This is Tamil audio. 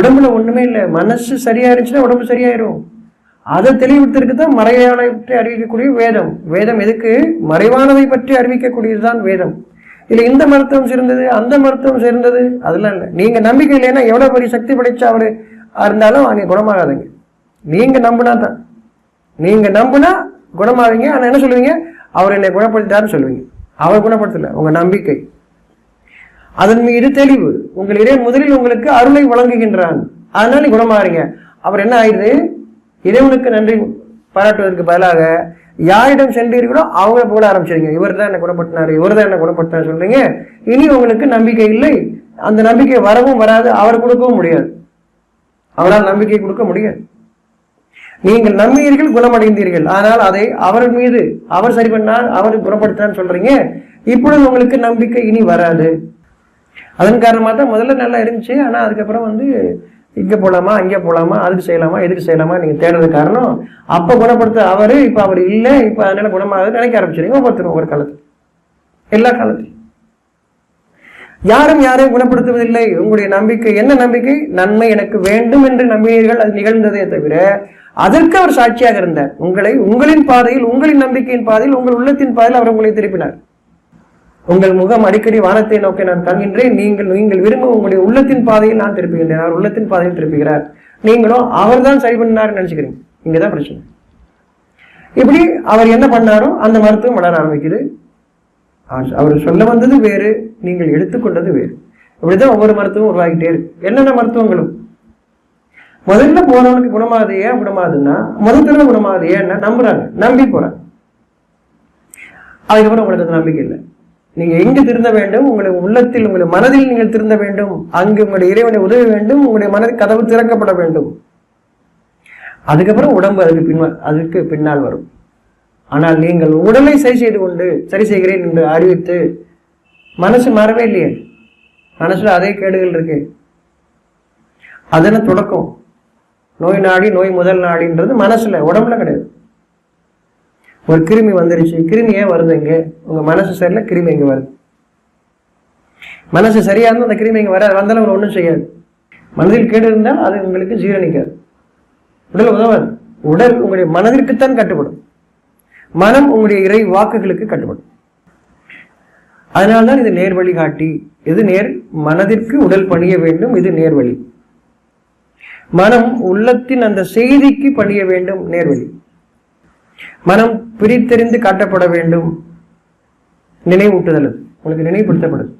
உடம்புல ஒண்ணுமே இல்லை. மனசு சரியா இருந்துச்சுன்னா உடம்பு சரியாயிரும். அதை தெளிவுத்திற்கு தான் மறைவானதை பற்றி அறிவிக்கக்கூடிய வேதம். வேதம் எதுக்கு? மறைவானதை பற்றி அறிவிக்கக்கூடியதுதான் வேதம். இதுல இந்த மருத்துவம் சிறந்தது அந்த மருத்துவம் சிறந்தது அதெல்லாம் இல்லை. நீங்க நம்பிக்கை இல்லைன்னா எவ்வளவு பெரிய சக்தி படைச்ச இருந்தாலும் அங்கே குணமாகாதுங்க. நீங்க நம்பினா தான். நீங்க நம்பினா குணமாவீங்க. ஆனா என்ன சொல்லுவீங்க? அவர் என்னை குணப்படுத்திட்டாருன்னு சொல்லுவீங்க. அவர் குணப்படுத்தல. உங்க நம்பிக்கை. அதன் மீது தெளிவு. உங்கள் இறை முதலில் உங்களுக்கு அருளை வழங்குகின்றான். அதனால நீ குணமாறீங்க. அவர் என்ன ஆயிடுது? இறைவனுக்கு நன்றி பாராட்டுவதற்கு பதிலாக யாரிடம் சென்றீர்களோ அவங்க போட ஆரம்பிச்சிருங்க. இவர் தான் என்ன குணப்படுத்தினாரு இவர் தான் என்ன குணப்படுத்தினார் சொல்றீங்க. இனி உங்களுக்கு நம்பிக்கை இல்லை. அந்த நம்பிக்கை வரவும் வராது அவர் கொடுக்கவும் முடியாது. அவரால் நம்பிக்கை கொடுக்க முடியாது. நீங்கள் நம்பியீர்கள் குணமடைந்தீர்கள். ஆனால் அதை அவர் மீது அவர் சரி பண்ணால் அவர் குணப்படுத்தினான்னு சொல்றீங்க. இப்பொழுது உங்களுக்கு நம்பிக்கை இனி வராது. அதன் காரணமாக தான் முதல்ல நல்லா இருந்துச்சு. ஆனால் அதுக்கப்புறம் வந்து இங்கே போகலாமா அங்கே போகலாமா அதுக்கு செய்யலாமா எதுக்கு செய்யலாமா நீங்கள் தேடுறது காரணம் அப்போ குணப்படுத்த அவர் இப்போ அவர் இல்லை இப்போ அதனால குணமாகுது நினைக்க ஆரம்பிச்சிருங்க ஒவ்வொருத்தரும் ஒரு காலத்தில். எல்லா காலத்திலும் யாரும் யாரையும் குணப்படுத்துவதில்லை. உங்களுடைய நம்பிக்கை என்ன நம்பிக்கை? நன்மை எனக்கு வேண்டும் என்று நம்பினீர்கள் அது நிகழ்ந்ததே தவிர அதற்கு அவர் சாட்சியாக இருந்தார். உங்களை உங்களின் பாதையில் உங்களின் நம்பிக்கையின் பாதையில் உங்கள் உள்ளத்தின் பாதையில் அவர் உங்களை திருப்பினார். உங்கள் முகம் அடிக்கடி வானத்தை நோக்கி நான் காண்கின்றேன் நீங்கள் நீங்கள் விரும்பும் உங்களுடைய உள்ளத்தின் பாதையில் நான் திருப்புகின்றேன் அவர் உள்ளத்தின் பாதையில் திருப்புகிறார் நீங்களும் அவர் தான் சரி பண்ணாருன்னு நினைச்சுக்கிறீங்க. இங்கதான் பிரச்சனை. இப்படி அவர் என்ன பண்ணாரோ அந்த மருத்துவம் வளர ஆரம்பிக்குது. அவர் அவர் சொல்ல வந்தது வேறு நீங்கள் எடுத்துக்கொண்டது வேறு. இப்படிதான் ஒவ்வொரு மருத்துவம் உருவாகிட்டே இருக்கு. என்னென்ன மருத்துவங்களும்? முதல்ல போனவனுக்கு குணமாகுது ஏன் குணமாகுதுன்னா முதல் தடவை குணமாகுது ஏன்னா நம்புறாங்க. நம்பி போறாங்க. அதுக்கப்புறம் உங்களுக்கு அது நம்பிக்கை இல்லை. நீங்கள் எங்கு திருந்த வேண்டும்? உங்களுடைய உள்ளத்தில் உங்களுடைய மனதில் நீங்கள் திருந்த வேண்டும். அங்கு உங்களுடைய இறைவனை உதவி வேண்டும். உங்களுடைய மனது கதவு திறக்கப்பட வேண்டும். அதுக்கப்புறம் உடம்பு அதுக்கு பின்வ அதுக்கு பின்னால் வரும். ஆனால் நீங்கள் உடலை சரி செய்து கொண்டு சரி செய்கிறேன் என்று அறிவித்து மனசு மாறவே இல்லையே. மனசுல அதே கேடுகள் இருக்கு. அதன தொடக்கம்? நோய் நாடி நோய் முதல் நாடின்றது மனசுல உடம்புல கிடையாது. ஒரு கிருமி வந்துருச்சு. கிருமி ஏன் வருது இங்கே? உங்கள் மனசு சரியில்லை கிருமி இங்கே வருது. மனசு சரியா இருந்தால் அந்த கிருமி இங்கே வராது. வந்தாலும் ஒன்றும் செய்யாது. மனதில் கேடு இருந்தால் அது உங்களுக்கு ஜீரணிக்காது. உடல் உதவாது உடல் உங்களுடைய மனதிற்குத்தான் கட்டுப்படும். மனம் உங்களுடைய இறை வாக்குகளுக்கு கட்டுப்படும். அதனால்தான் இது நேர் வழிகாட்டி இது நேர் மனதிற்கு உடல் பணிய வேண்டும் இது நேர்வழி. மனம் உள்ளத்தின் அந்த செய்திக்கு பணிய வேண்டும் நேர்வழி. மனம் பிரித்தெறிந்து காட்டப்பட வேண்டும். நினைவூட்டுதல் உங்களுக்கு நினைவுபடுத்தப்படுது.